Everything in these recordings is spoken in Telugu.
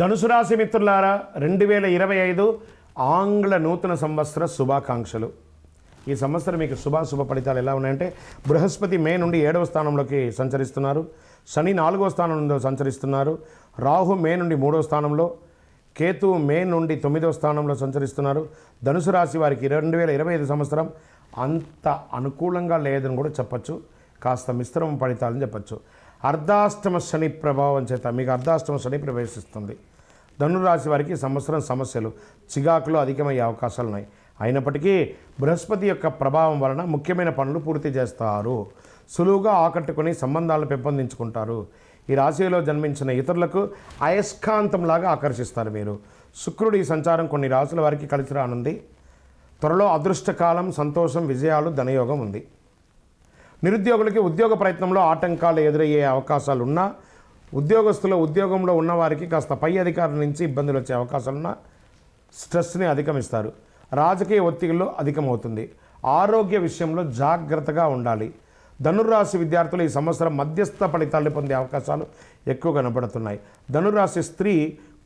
ధనుసు రాశి మిత్రులారా రెండు వేల ఇరవై ఐదు ఆంగ్ల నూతన సంవత్సర శుభాకాంక్షలు. ఈ సంవత్సరం మీకు శుభాశుభ ఫలితాలు ఎలా ఉన్నాయంటే బృహస్పతి మే నుండి ఏడవ స్థానంలోకి సంచరిస్తున్నారు శని నాలుగవ స్థానం నుండి సంచరిస్తున్నారు రాహు మే నుండి మూడో స్థానంలో కేతు మే నుండి తొమ్మిదవ స్థానంలో సంచరిస్తున్నారు. ధనుసు రాశి వారికి రెండు వేల ఇరవై ఐదు సంవత్సరం అంత అనుకూలంగా లేదని కూడా చెప్పచ్చు. కాస్త మిశ్రమ ఫలితాలని చెప్పచ్చు. అర్ధాష్టమ శని ప్రభావం చేత మీకు అర్ధాష్టమ శని ప్రవేశిస్తుంది. ధనురాశి వారికి సంవత్సరం సమస్యలు చిగాకులు అధికమయ్యే అవకాశాలు ఉన్నాయి. అయినప్పటికీ బృహస్పతి యొక్క ప్రభావం వలన ముఖ్యమైన పనులు పూర్తి చేస్తారు. సులువుగా ఆకట్టుకుని సంబంధాలను పెంపొందించుకుంటారు. ఈ రాశిలో జన్మించిన ఇతరులకు అయస్కాంతంలాగా ఆకర్షిస్తారు మీరు. శుక్రుడి ఈ సంచారం కొన్ని రాశుల వారికి కలిసి రానుంది. త్వరలో అదృష్టకాలం సంతోషం విజయాలు ధనయోగం ఉంది. నిరుద్యోగులకి ఉద్యోగ ప్రయత్నంలో ఆటంకాలు ఎదురయ్యే అవకాశాలు ఉన్నా ఉద్యోగస్తులు ఉద్యోగంలో ఉన్నవారికి కాస్త పై అధికారుల నుంచి ఇబ్బందులు వచ్చే అవకాశాలున్నా స్ట్రెస్ని అధిగమిస్తారు. రాజకీయ ఒత్తిడిలో అధికమవుతుంది. ఆరోగ్య విషయంలో జాగ్రత్తగా ఉండాలి. ధనుర్రాశి విద్యార్థులు ఈ సంవత్సరం మధ్యస్థ ఫలితాలు పొందే అవకాశాలు ఎక్కువ కనబడుతున్నాయి. ధనుర్రాశి స్త్రీ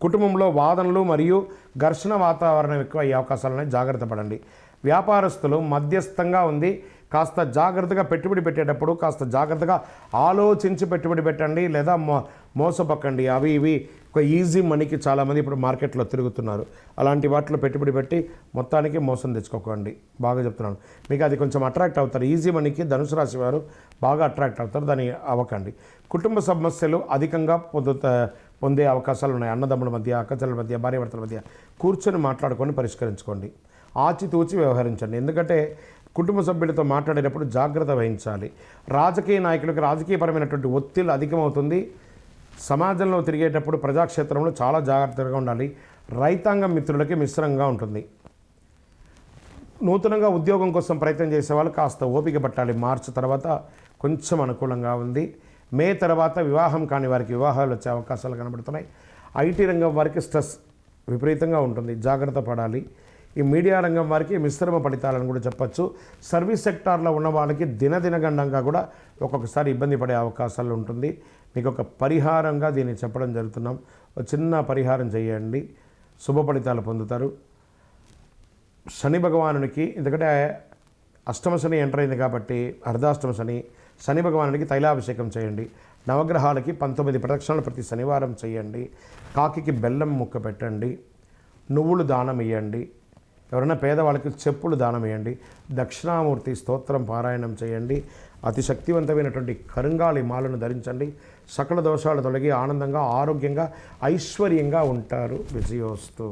కుటుంబంలో వాదనలు మరియు ఘర్షణ వాతావరణం ఎక్కువ అయ్యే అవకాశాలు జాగ్రత్త పడండి. వ్యాపారస్తులు మధ్యస్థంగా ఉంది. కాస్త జాగ్రత్తగా పెట్టుబడి పెట్టేటప్పుడు కాస్త జాగ్రత్తగా ఆలోచించి పెట్టుబడి పెట్టండి లేదా మో మోసపక్కండి అవి ఇవి ఒక ఈజీ మనీకి చాలామంది ఇప్పుడు మార్కెట్లో తిరుగుతున్నారు. అలాంటి వాటిలో పెట్టుబడి పెట్టి మొత్తానికి మోసం తెచ్చుకోకండి. బాగా చెప్తున్నాను. మీకు అది కొంచెం అట్రాక్ట్ అవుతారు. ఈజీ మనీకి ధనుసు రాశి వారు బాగా అట్రాక్ట్ అవుతారు. దాన్ని అవ్వకండి. కుటుంబ సమస్యలు అధికంగా పొందుతా పొందే అవకాశాలు ఉన్నాయి. అన్నదమ్ముల మధ్య అక్కచెల్లెల మధ్య భార్యాభర్తల మధ్య కూర్చొని మాట్లాడుకొని పరిష్కరించుకోండి. ఆచితూచి వ్యవహరించండి. ఎందుకంటే కుటుంబ సభ్యులతో మాట్లాడేటప్పుడు జాగ్రత్త వహించాలి. రాజకీయ నాయకులకు రాజకీయపరమైనటువంటి ఒత్తిళ్ళు అధికమవుతుంది. సమాజంలో తిరిగేటప్పుడు ప్రజాక్షేత్రంలో చాలా జాగ్రత్తగా ఉండాలి. రైతాంగం మిత్రులకి మిశ్రంగా ఉంటుంది. నూతనంగా ఉద్యోగం కోసం ప్రయత్నం చేసే వాళ్ళు కాస్త ఓపిక పట్టాలి. మార్చి తర్వాత కొంచెం అనుకూలంగా ఉంది. మే తర్వాత వివాహం కాని వారికి వివాహాలు వచ్చే అవకాశాలు కనబడుతున్నాయి. ఐటీ రంగం వారికి స్ట్రెస్ విపరీతంగా ఉంటుంది. జాగ్రత్త పడాలి. ఈ మీడియా రంగం వారికి మిశ్రమ ఫలితాలను కూడా చెప్పచ్చు. సర్వీస్ సెక్టార్లో ఉన్న వాళ్ళకి దినదినగండంగా కూడా ఒక్కొక్కసారి ఇబ్బంది పడే అవకాశాలు ఉంటుంది. మీకు ఒక పరిహారంగా దీన్ని చెప్పడం జరుగుతున్నాం. ఒక చిన్న పరిహారం చేయండి. శుభ ఫలితాలు పొందుతారు. శని భగవానునికి ఎందుకంటే అష్టమ శని ఎంటర్ అయింది కాబట్టి అర్ధాష్టమ శని శని భగవానునికి తైలాభిషేకం చేయండి. నవగ్రహాలకి పంతొమ్మిది ప్రదక్షిణలు ప్రతి శనివారం చేయండి. కాకికి బెల్లం ముక్క పెట్టండి. నువ్వులు దానం ఇవ్వండి ఎవరైనా పేదవాళ్ళకి చెప్పులు దానం వేయండి దక్షిణామూర్తి స్తోత్రం పారాయణం చేయండి అతి శక్తివంతమైనటువంటి కరుంగాలి మాలను ధరించండి సకల దోషాలు తొలగి ఆనందంగా ఆరోగ్యంగా ఐశ్వర్యంగా ఉంటారు విజయోస్తు.